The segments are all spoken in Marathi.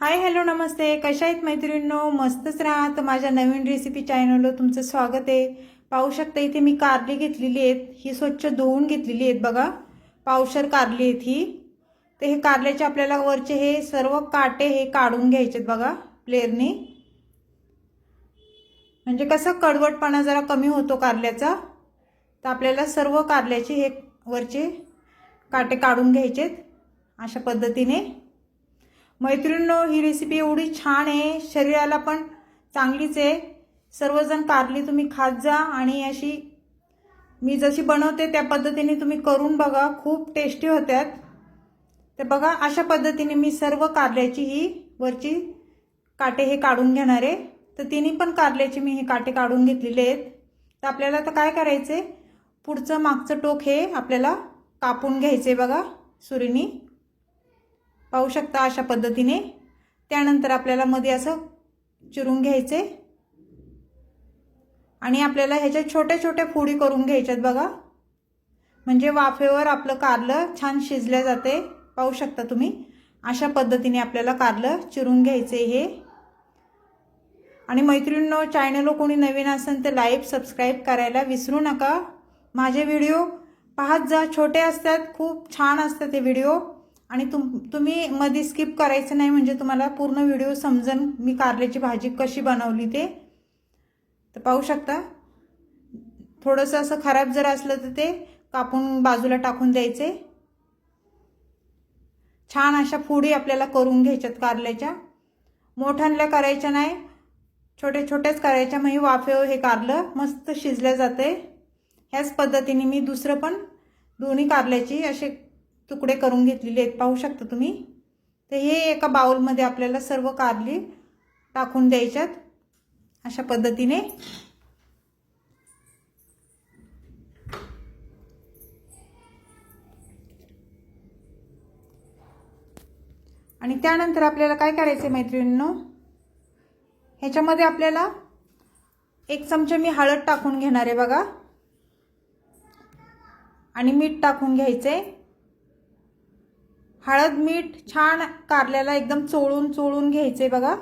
हाय हॅलो नमस्ते. कशा आहेत मैत्रिणींनो? मस्तच राहा. तर माझ्या नवीन रेसिपी चॅनलवर तुमचं स्वागत आहे. पाहू शकता इथे मी कारली घेतलेली आहेत. ही स्वच्छ धुवून घेतलेली आहेत बघा. पावशर कारली आहेत ही. तर हे कारल्याचे आपल्याला वरचे हे सर्व काटे हे काढून घ्यायचे आहेत बघा प्लेअरनी म्हणजे कसं कडवटपणा जरा कमी होतो कारल्याचा. तर आपल्याला सर्व कारल्याचे हे वरचे काटे काढून घ्यायचेत अशा पद्धतीने. मैत्रिणींनो ही रेसिपी एवढी छान आहे. शरीराला पण चांगलीच आहे. सर्वजण कारली तुम्ही खात जा आणि अशी मी जशी बनवते त्या पद्धतीने तुम्ही करून बघा. खूप टेस्टी होत्यात. तर बघा अशा पद्धतीने मी सर्व कारल्याची ही वरची काटे हे काढून घेणार आहे. तर तिन्ही पण कारल्याचे मी हे काटे काढून घेतलेले आहेत. तर आपल्याला तर काय करायचे पुढचं मागचं टोक हे आपल्याला कापून घ्यायचे बघा सुरीनी. पाहू शकता अशा पद्धतीने. त्यानंतर आपल्याला मध्ये असं चिरून घ्यायचे. आणि आपल्याला ह्याच्या छोट्या छोट्या फोडी करून घ्यायच्यात बघा. म्हणजे वाफेवर आपलं कारलं छान शिजल्या जाते. पाहू शकता तुम्ही. अशा पद्धतीने आपल्याला कारलं चिरून घ्यायचे हे. आणि मैत्रिणींनो चॅनल कोणी नवीन असेल तर लाईक सबस्क्राईब करायला विसरू नका. माझे व्हिडिओ पाहत जा. छोटे असतात खूप छान असतात ते व्हिडिओ आणि तुम तुम्ही मध्ये स्किप करायचं नाही म्हणजे तुम्हाला पूर्ण व्हिडिओ समजन मी कारल्याची भाजी कशी बनवली ते. तर पाहू शकता. थोडंसं असं खराब जर असलं तर ते कापून बाजूला टाकून द्यायचे. छान अशा फोडी आपल्याला करून घ्यायच्यात कारल्याच्या. मोठ्यांल्या करायच्या नाही. छोटे छोट्याच करायच्या. मग वाफेव हे कारलं मस्त शिजल्या जाते ह्याच पद्धतीने मी दुसरं पण दोन्ही कारल्याची असे तुकडे करून घेतलेले आहेत. पाहू शकता तुम्ही? तर हे एका बाउलमध्ये आपल्याला सर्व कारली टाकून द्यायच्यात. अशा पद्धतीने. आणि त्यानंतर आपल्याला काय करायचं मैत्रिणींनो? ह्याच्यामध्ये आपल्याला एक चमचा मी हळद टाकून घेणार आहे बघा. आणि मीठ टाकून घ्यायचं आहे हळद मीठ छान कारल्याला एकदम चोळून चोळून घ्यायचे बघा.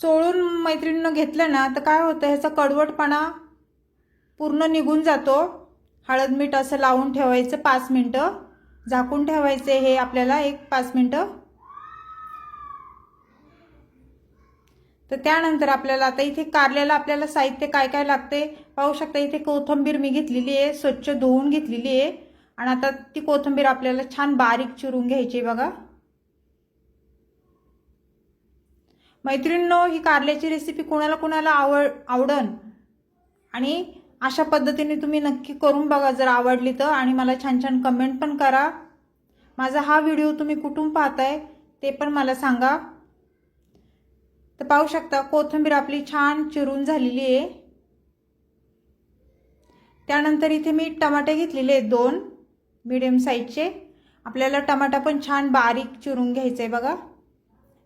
चोळून मैत्रिणीनं घेतलं ना तर काय होतं ह्याचा कडवटपणा पूर्ण निघून जातो. हळद मीठ असं लावून ठेवायचं पाच मिनटं. झाकून ठेवायचे हे आपल्याला एक पाच मिनटं. तर त्यानंतर आपल्याला आता इथे कारल्याला आपल्याला साहित्य काय काय लागते? पाहू शकता इथे कोथिंबीर मी घेतलेली आहे स्वच्छ धुवून घेतलेली आहे. आणि आता ती कोथिंबीर आपल्याला छान बारीक चिरून घ्यायची बघा. मैत्रिणींनो ही कारल्याची रेसिपी कोणाला कोणाला आवड आवडन? आणि अशा पद्धतीने तुम्ही नक्की करून बघा जर आवडली तर. आणि मला छान छान कमेंट पण करा. माझा हा व्हिडिओ तुम्ही कुठून पाहताय ते पण मला सांगा. तर पाहू शकता कोथिंबीर आपली छान चिरून झालेली आहे. त्यानंतर इथे मी टमाटे घेतलेले आहेत दोन मिडियम साईजचे आपल्याला टमाटा पण छान बारीक चिरून घ्यायचं आहे बघा.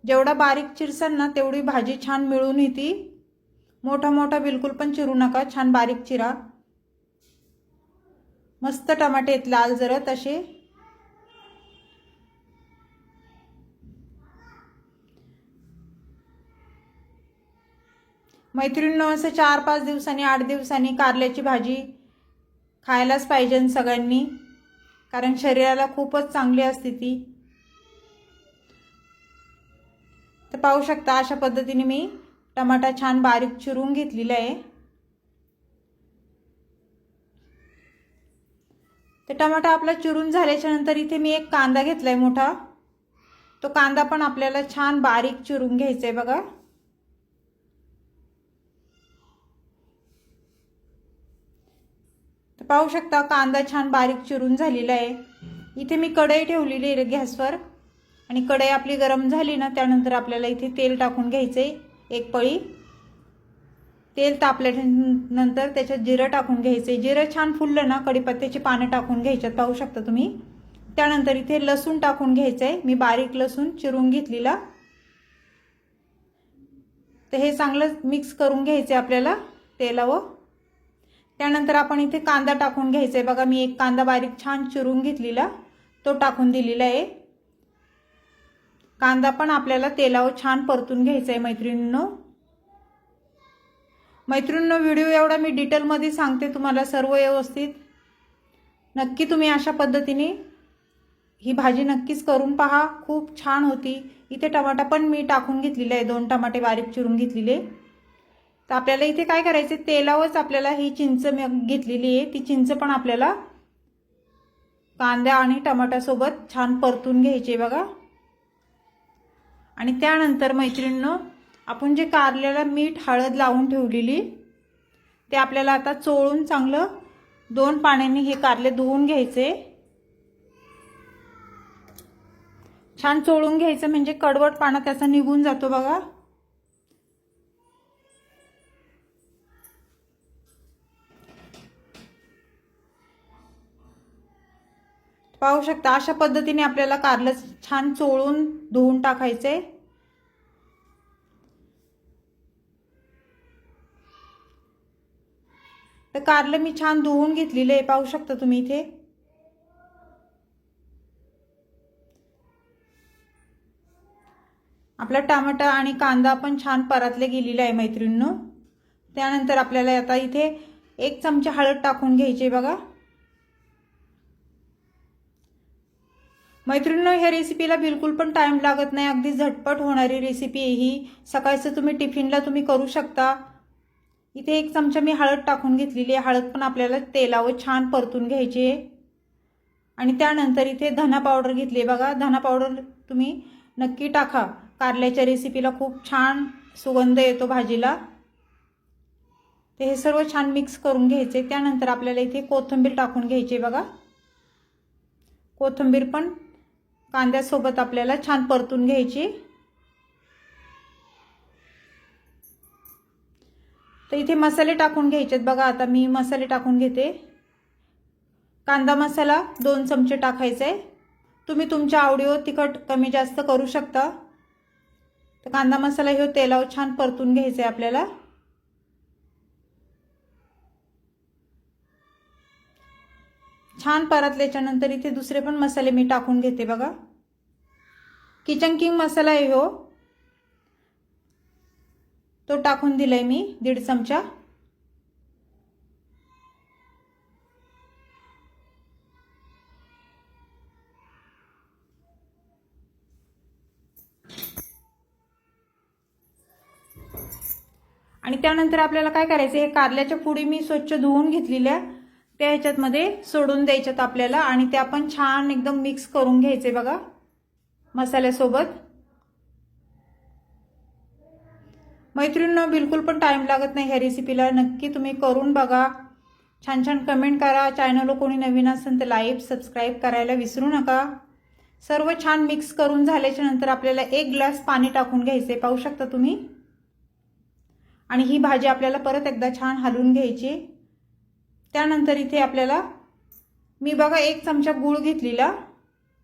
जेवढा बारीक चिरसाल ना तेवढी भाजी छान मिळून येते. मोठा मोठा बिलकुल पण चिरू नका छान बारीक चिरा. मस्त टमाटे आहेत लाल जरत असे मैत्रिणींनो असं चार पाच दिवसांनी आठ दिवसांनी कारल्याची भाजी खायलाच पाहिजे सगळ्यांनी. कारण शरीराला खूपच चांगली असते ती. तर पाहू शकता अशा पद्धतीने मी टमाटा छान बारीक चिरून घेतलेला आहे. तर टमाटा आपला चिरून झाल्याच्यानंतर इथे मी एक कांदा घेतला आहे मोठा. तो कांदा पण आपल्याला छान बारीक चिरून घ्यायचा आहे बघा. पाहू शकता कांदा छान बारीक चिरून झालेला आहे. इथे मी कढई ठेवलेली आहे गॅसवर. आणि कढई आपली गरम झाली ना त्यानंतर आपल्याला इथे तेल टाकून घ्यायचं आहे एक पळी. तेल तापल्यानंतर त्याच्यात जिरं टाकून घ्यायचं आहे जिरं छान फुललं ना कढीपत्त्याची पानं टाकून घ्यायच्यात पाहू शकता तुम्ही. त्यानंतर इथे लसूण टाकून घ्यायचं आहे मी बारीक लसूण चिरून घेतलेला. तर हे चांगलं मिक्स करून घ्यायचं आहे आपल्याला तेलावर. त्यानंतर आपण इथे कांदा टाकून घ्यायचा आहे बघा मी एक कांदा बारीक छान चिरून घेतलेला तो टाकून दिलेला आहे. कांदा पण आपल्याला तेलावर छान परतून घ्यायचा आहे मैत्रिणींनो. मैत्रिणींनो व्हिडिओ एवढा मी डिटेलमध्ये सांगते तुम्हाला सर्व व्यवस्थित. नक्की तुम्ही अशा पद्धतीने ही भाजी नक्कीच करून पहा. खूप छान होती. इथे टमाटा पण मी टाकून घेतलेला आहे. दोन टमाटे बारीक चिरून घेतलेले. तर आपल्याला इथे काय करायचं तेलावरच आपल्याला ही चिंच घेतलेली आहे. ती चिंच पण आपल्याला कांद्या आणि टमाट्यासोबत छान परतून घ्यायचे बघा. आणि त्यानंतर मैत्रिणीनं आपण जे कारल्याला मीठ हळद लावून ठेवलेली ते आपल्याला आता चोळून चांगलं दोन पाण्याने हे कारले धुवून घ्यायचे. छान चोळून घ्यायचं म्हणजे कडवट पाना त्याचा निघून जातो बघा. पाहू शकता अशा पद्धतीने आपल्याला कारलं छान चोळून धुवून टाकायचे. तर कारलं मी छान धुवून घेतलेलं आहे पाहू शकता तुम्ही इथे. आपला टमाटा आणि कांदा पण छान परतले गेलेला आहे मैत्रिणींनो. त्यानंतर आपल्याला आता इथे एक चमचा हळद टाकून घ्यायची बघा. मैत्रिणींनो ह्या रेसिपीला बिलकुल पण टाईम लागत नाही. अगदी झटपट होणारी रेसिपी आहे ही. सकाळचं तुम्ही टिफिनला तुम्ही करू शकता. इथे एक चमचा मी हळद टाकून घेतलेली आहे. हळद पण आपल्याला तेलावर छान परतून घ्यायची आहे. आणि त्यानंतर इथे धना पावडर घेतली आहे. बघा धना पावडर तुम्ही नक्की टाका. कारल्याच्या रेसिपीला खूप छान सुगंध येतो भाजीला. ते हे सर्व छान मिक्स करून घ्यायचे. त्यानंतर आपल्याला इथे कोथिंबीर टाकून घ्यायची बघा. कोथिंबीर पण कांद्यासोबत आपल्याला छान परतून घ्यायची. तर इथे मसाले टाकून घ्यायचेत. बघा आता मी मसाले टाकून घेते. कांदा मसाला दोन चमचे टाकायचे. आहे तुम्ही तुमच्या आवडीवर तिखट कमी जास्त करू शकता. तर कांदा मसाला हे तेलावर छान परतून घ्यायचा आहे आपल्याला. छान परतल्याच्या नंतर इथे दुसरे पण मसाले मी टाकून घेते बघा. किचन किंग मसाला आहे हो. तो टाकून दिलाय मी दीड चमचा. आणि त्यानंतर आपल्याला काय करायचं हे कारल्याच्या पुडी मी स्वच्छ धुवून घेतलेल्या त्या ह्याच्यातमध्ये सोडून द्यायच्यात आपल्याला आणि त्या पण छान एकदम मिक्स करून घ्यायचे बघा. मसाल्यासोबत. मैत्रिणींना बिलकुल पण टाईम लागत नाही ह्या रेसिपीला नक्की तुम्ही करून बघा. छान छान कमेंट करा. चॅनलवर कोणी नवीन असेल तर लाईव्ह सबस्क्राईब करायला विसरू नका. सर्व छान मिक्स करून झाल्याच्यानंतर आपल्याला एक ग्लास पाणी टाकून घ्यायचे. पाहू शकता तुम्ही? आणि ही भाजी आपल्याला परत एकदा छान हलवून घ्यायची. त्यानंतर इथे आपल्याला मी बघा एक चमचा गूळ घेतलेला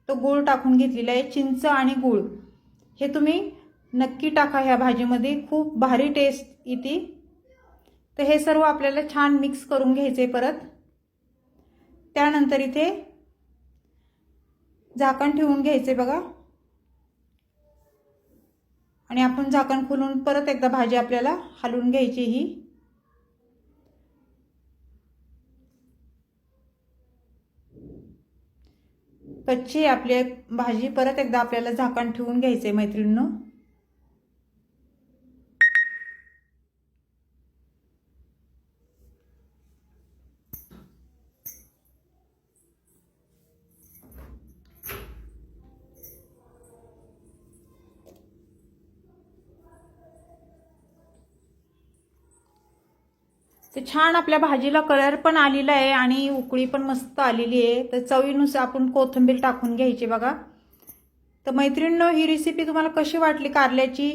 तो गूळ टाकून घेतलेला आहे चिंच आणि गूळ. हे तुम्ही नक्की टाका ह्या भाजीमध्ये खूप भारी टेस्ट येते तर हे सर्व आपल्याला छान मिक्स करून घ्यायचे परत. त्यानंतर इथे झाकण ठेवून घ्यायचे बघा. आणि आपण झाकण खोलून परत एकदा भाजी आपल्याला हलवून घ्यायची ही. कच्ची आपली भाजी परत एकदा आपल्याला झाकण ठेवून घ्यायचे मैत्रिणींनो. तर छान आपल्या भाजीला कलर पण आलेला आहे आणि उकळी पण मस्त आलेली आहे. तर चवीनुसार आपण कोथिंबीर टाकून घ्यायची बघा. तर मैत्रिणींनो ही रेसिपी तुम्हाला कशी वाटली कारल्याची?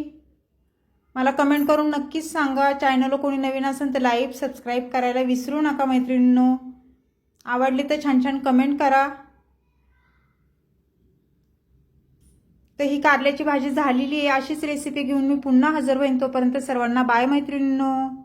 मला कमेंट करून नक्कीच सांगा. चॅनलला कोणी नवीन असेल तर लाईव्ह सबस्क्राईब करायला विसरू नका मैत्रिणींनो. आवडली तर छान छान कमेंट करा. तर ही कारल्याची भाजी झालेली आहे. अशीच रेसिपी घेऊन मी पुन्हा हजर होईन. तोपर्यंत सर्वांना बाय मैत्रिणींनो.